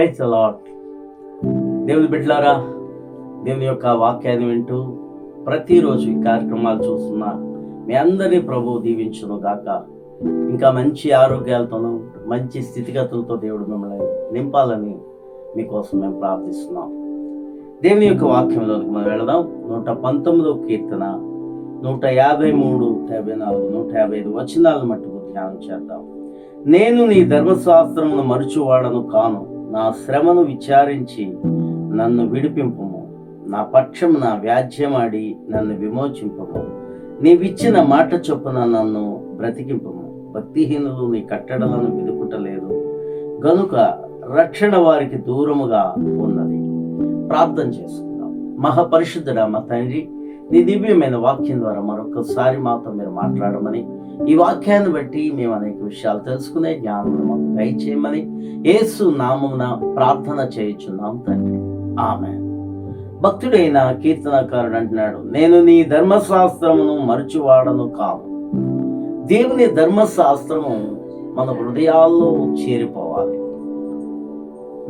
Praise allot దేవుని బిడ్డలారా దేవుని యొక్క వాక్యాన్ని వింటూ ప్రతిరోజు ఈ కార్యక్రమాలు చూస్తున్న మీ అందరినీ ప్రభు దీవించును గాక. ఇంకా మంచి ఆరోగ్యాలతోనూ మంచి స్థితిగతులతో దేవుడు మిమ్మల్ని నింపాలని మీకోసం మేము ప్రార్థిస్తున్నాం. దేవుని యొక్క వాక్యంలోకి మనం వెళదాం. నూట పంతొమ్మిదవ కీర్తన నూట యాభై మూడు యాభై నాలుగు నూట యాభై ఐదు వచనాలను మట్టుకు ధ్యానం చేద్దాం. నేను నీ ధర్మశాస్త్రమును మరచువాడను కాను నా శ్రమను విచారించి నన్ను విడిపింపుము. నా పక్షం నా వ్యాజ్యమాడి నన్ను విమోచింపము. నీవిచ్చిన మాట చొప్పున నన్ను బ్రతికింపము. భక్తిహీనులు నీ కట్టడలను వెదుకుటలేదు. గనుక రక్షణ వారికి దూరముగా ఉన్నది. ప్రార్థన చేసుకుందాం. మహాపరిశుద్ధుడా మా తండ్రి నీ దివ్యమైన వాక్యం ద్వారా మరొకసారి మాతో మీరు మాట్లాడమని ఈ వాక్యాన్ని బట్టి మేము అనేక విషయాలు తెలుసుకునే జ్ఞానం మాకు దయచేయమని ఏసు నామమున ప్రార్థన చేయుచున్నాం తండ్రి. ఆమె భక్తుడైన కీర్తనకారుడు అంటున్నాడు నేను నీ ధర్మశాస్త్రమును మరచువాడను కాను. దేవుని ధర్మశాస్త్రము మన హృదయాల్లో చేరిపోవాలి.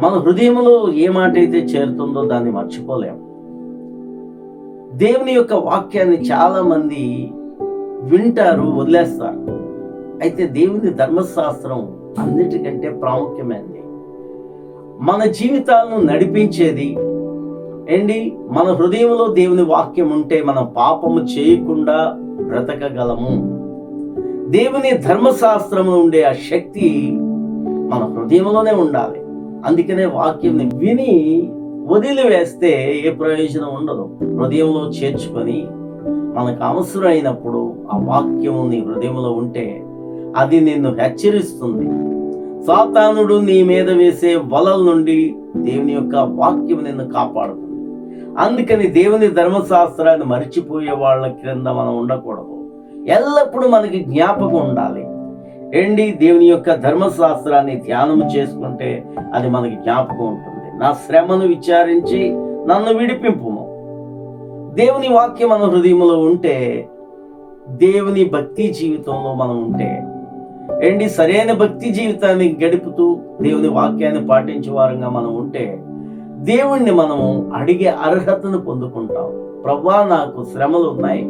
మన హృదయంలో ఏ మాట అయితే చేరుతుందో దాన్ని మర్చిపోలేము. దేవుని యొక్క వాక్యాన్ని చాలా మంది వింటారు వదిలేస్తారు. అయితే దేవుని ధర్మశాస్త్రం అన్నిటికంటే ప్రాముఖ్యమైనది. మన జీవితాలను నడిపించేది ఏంటి? మన హృదయంలో దేవుని వాక్యం ఉంటే మనం పాపము చేయకుండా బ్రతకగలము. దేవుని ధర్మశాస్త్రము ఉండే ఆ శక్తి మన హృదయంలోనే ఉండాలి. అందుకనే వాక్యం విని వదిలివేస్తే ఏ ప్రయోజనం ఉండదు. హృదయంలో చేర్చుకొని మనకు అవసరమైనప్పుడు ఆ వాక్యము నీ హృదయంలో ఉంటే అది నిన్ను హెచ్చరిస్తుంది. సాతానుడు నీ మీద వేసే వలల నుండి దేవుని యొక్క వాక్యం నిన్ను కాపాడుతుంది. అందుకని దేవుని ధర్మశాస్త్రాన్ని మర్చిపోయే వాళ్ళ క్రింద మనం ఉండకూడదు. ఎల్లప్పుడూ మనకి జ్ఞాపకం ఉండాలి. ఏంటి దేవుని యొక్క ధర్మశాస్త్రాన్ని ధ్యానం చేసుకుంటే అది మనకి జ్ఞాపకం ఉంటుంది. నా శ్రమను విచారించి నన్ను విడిపింపుము. దేవుని వాక్యం మన హృదయంలో ఉంటే దేవుని భక్తి జీవితంలో మనం ఉంటే ఏంటి సరైన భక్తి జీవితాన్ని గడుపుతూ దేవుని వాక్యాన్ని పాటించే వారంగా మనం ఉంటే దేవుణ్ణి మనము అడిగే అర్హతను పొందుకుంటాం. ప్రభా నాకు శ్రమలు ఉన్నాయి.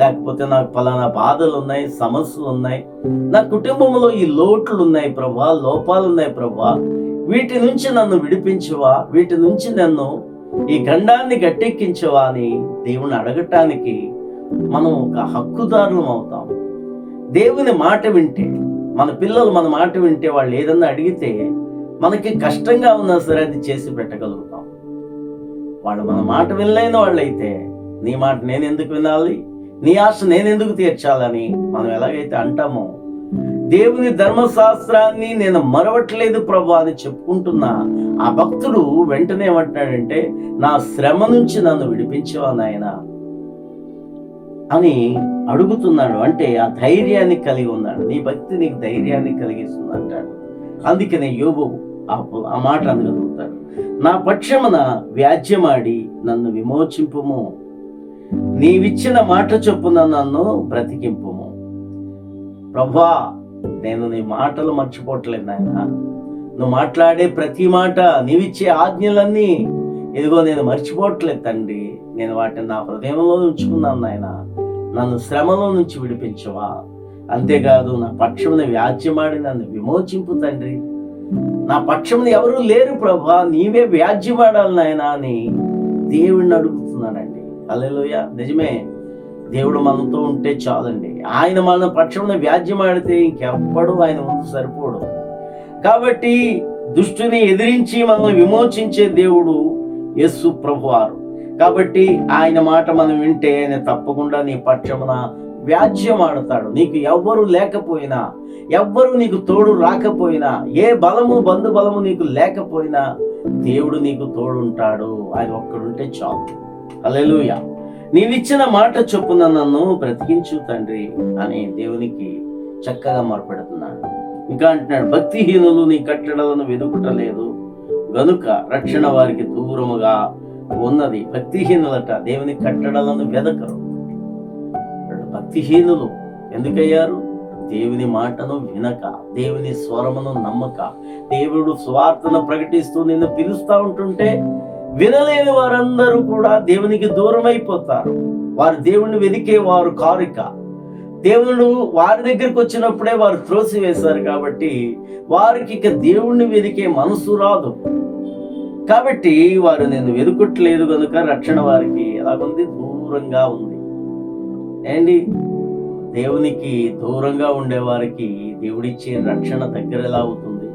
లేకపోతే నాకు ఫలానా బాధలు ఉన్నాయి సమస్యలు ఉన్నాయి. నా కుటుంబంలో ఈ లోట్లు ఉన్నాయి ప్రభా లోపాలు ఉన్నాయి ప్రభా. వీటి నుంచి నన్ను విడిపించువా? వీటి నుంచి నన్ను ఈ గండాన్ని గట్టెక్కించవా అని దేవుని అడగటానికి మనం ఒక హక్కుదారులం అవుతాం. దేవుని మాట వింటే మన పిల్లలు మన మాట వింటే వాళ్ళు ఏదన్నా అడిగితే మనకి కష్టంగా ఉన్నా సరే అది చేసి పెట్టగలుగుతాం. వాళ్ళు మన మాట వినలేని వాళ్ళైతే నీ మాట నేను ఎందుకు వినాలి? నీ ఆశ నేను ఎందుకు తీర్చాలని మనం ఎలాగైతే అంటామో దేవుని ధర్మశాస్త్రాన్ని నేను మరవట్లేదు ప్రభు అని చెప్పుకుంటున్నా ఆ భక్తుడు వెంటనే ఏమంటున్నాడంటే నా శ్రమ నుంచి నన్ను విడిపించవా నాయన అని అడుగుతున్నాడు. అంటే ఆ ధైర్యాన్ని కలిగి ఉన్నాడు. నీ భక్తి నీకు ధైర్యాన్ని కలిగిస్తుంది అంటాడు. అందుకనే యోగు ఆ ఆ మాట అనగలుగుతాడు నా పక్షమున వ్యాజ్యమాడి నన్ను విమోచింపుము. నీవిచ్చిన మాట చొప్పున నన్ను బ్రతికింపుము. ప్రభా నేను నీ మాటలు మర్చిపోవట్లేదు నాయన. నువ్వు మాట్లాడే ప్రతి మాట నీవిచ్చే ఆజ్ఞలన్నీ ఇదిగో నేను మర్చిపోవట్లేదు తండ్రి. నేను వాటిని నా హృదయంలో ఉంచుకున్నాను నాయన. నన్ను శ్రమలో నుంచి విడిపించవా. అంతేకాదు నా పక్షంని వ్యాజ్యమాడి నన్ను విమోచింపు తండ్రి. నా పక్షంని ఎవరూ లేరు ప్రభా. నీవే వ్యాజ్యమాడాలి నాయన అని దేవుడిని అడుగుతున్నాడండి. అల్లెలోయ నిజమే దేవుడు మనతో ఉంటే చాలండి. ఆయన మన పక్షమున వ్యాజ్యమాడితే ఇంకెవ్వడు ఆయన ముందు సరిపోడు. కాబట్టి దుష్టుని ఎదిరించి మనల్ని విమోచించే దేవుడు యస్సు ప్రభువారు. కాబట్టి ఆయన మాట మనం వింటే ఆయన తప్పకుండా నీ పక్షమున వ్యాజ్యం ఆడతాడు. నీకు ఎవ్వరు లేకపోయినా ఎవ్వరు నీకు తోడు రాకపోయినా ఏ బలము బంధు బలము నీకు లేకపోయినా దేవుడు నీకు తోడుంటాడు. ఆయన ఒక్కడుంటే చాలు. అలెలుయ నీవిచ్చిన మాట చొప్పున నన్ను బ్రతికించు తండ్రి అని దేవునికి చక్కగా మొరపెడుతున్నాడు. ఇంకా అంటున్నాడు భక్తిహీనులు నీ కట్టడలను వెదుకుటలేదు. గనుక రక్షణ వారికి దూరముగా ఉన్నది. భక్తిహీనులట దేవుని కట్టడలను వెదకరు. భక్తిహీనులు ఎందుకయ్యారు? దేవుని మాటను వినక దేవుని స్వరమును నమ్మక దేవుడు స్వార్థను ప్రకటిస్తూ నిన్ను పిలుస్తా ఉంటుంటే వినలేని వారందరూ కూడా దేవునికి దూరం అయిపోతారు. వారు దేవుణ్ణి వెదికే వారు కారిక దేవుడు వారి దగ్గరికి వచ్చినప్పుడే వారు త్రోసివేశారు కాబట్టి వారికి ఇక దేవుణ్ణి వెదికే మనసు రాదు. కాబట్టి వారు నేను వెతుకుట్లేదు కనుక రక్షణ వారికి ఎలాగుంది? దూరంగా ఉంది. ఏంటి? దేవునికి దూరంగా ఉండేవారికి దేవుడిచ్చే రక్షణ దగ్గర ఎలా అవుతుంది?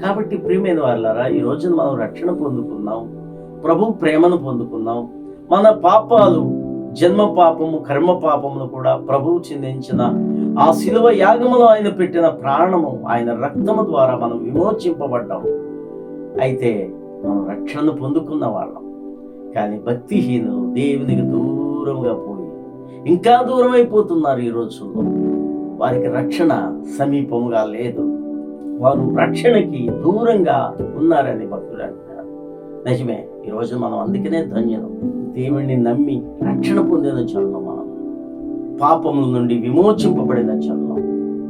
కాబట్టి ప్రియమైన వాళ్ళారా ఈ రోజున మనం రక్షణ పొందుకున్నాం ప్రభు ప్రేమను పొందుకున్నాం మన పాపాలు జన్మ పాపము కర్మ పాపమును కూడా ప్రభువు చెందించిన ఆ శిలువ యాగములో ఆయన పెట్టిన ప్రాణము ఆయన రక్తము ద్వారా మనం విమోచింపబడ్డాం. అయితే మనం రక్షణను పొందుకున్న వాళ్ళం. కానీ భక్తిహీనులు దేవునికి దూరంగా పోయి ఇంకా దూరం అయిపోతున్నారు ఈ రోజుల్లో. వారికి రక్షణ సమీపముగా లేదు. వారు రక్షణకి దూరంగా ఉన్నారని భక్తులు అంటున్నారు. నిజమే. ఈరోజు మనం అందుకనే ధన్యులం. దేవుణ్ణి నమ్మి రక్షణ పొందిన చల్లం మనం. పాపముల నుండి విమోచింపబడిన చల్లం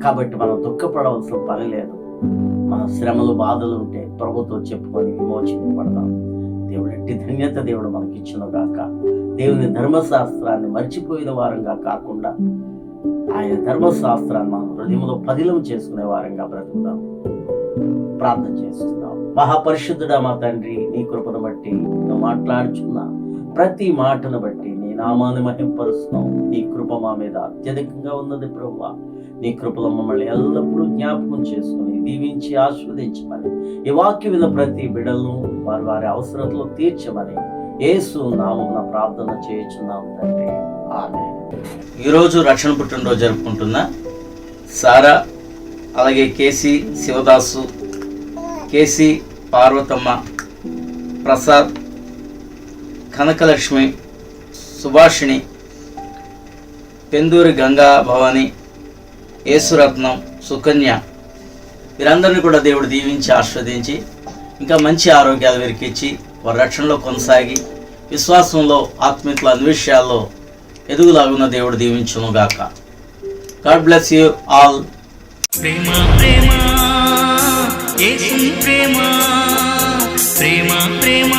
కాబట్టి మనం దుఃఖపడవలసిన పని లేదు. మన శ్రమలు బాధలు ఉంటే ప్రభుత్వం చెప్పుకొని విమోచింపబడదాం దేవుడు ఎట్టి ధన్యత దేవుడు మనకి ఇచ్చిన గాక దేవుని ధర్మశాస్త్రాన్ని మర్చిపోయిన వారంగా కాకుండా ఆయన ధర్మశాస్త్రాన్ని మనం హృదయంలో పదిలం చేసుకునే వారంగా బ్రతుకుదాం. ప్రార్థన చేస్తున్నావు. మహాపరిశుద్ధుడా మా తండ్రి నీ కృపను బట్టి నువ్వు మాట్లాడుచున్నా ప్రతి మాటను బట్టి నీ నామాన్ని మహింపరుస్తున్నాం నీ కృప మా మీద అత్యధికంగా ఉన్నది ప్రభు నీ కృపలో మమ్మల్ని ఎల్లప్పుడూ జ్ఞాపకం చేసుకుని దీవించి ఆస్వాదించమని ఈ వాక్యం విన్న ప్రతి బిడలను వారి వారి అవసరతలు తీర్చమని ఏసు నామమున ప్రార్థన చేయుచున్నాం తండ్రి. ఆమె ఈరోజు రక్షణ పుట్టినరోజు జరుపుకుంటున్న సారా అలాగే కేసీ శివదాసు కేసీ పార్వతమ్మ ప్రసాద్ కనకలక్ష్మి సుభాషిణి పెందూరి గంగా భవాని యేసురత్నం సుకన్య. వీరందరినీ కూడా దేవుడు దీవించి ఆస్వాదించి ఇంకా మంచి ఆరోగ్యాలు వీరికిచ్చి వారి రక్షణలో కొనసాగి విశ్వాసంలో ఆత్మీయతల అన్ని విషయాల్లో ఎదుగులాగున్న దేవుడు దీవించును గాక గాడ్ బ్లెస్ యూ ఆల్. ప్రేమ ప్రేమ ఏసు ప్రేమ ప్రేమ ప్రేమ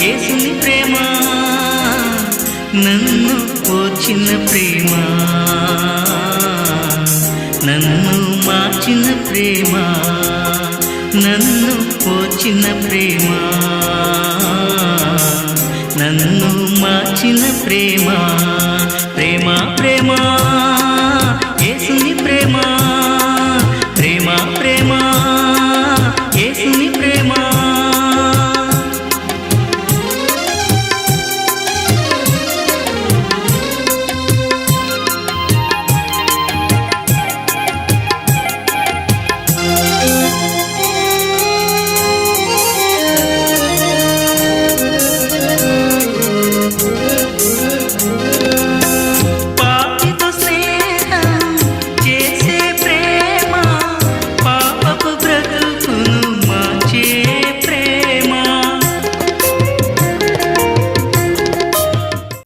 ఏసు ప్రేమ నన్ను పోచిన ప్రేమ నన్ను మార్చిన ప్రేమ నన్ను పోచిన ప్రేమ నన్ను మార్చిన ప్రేమ ప్రేమ ప్రేమ.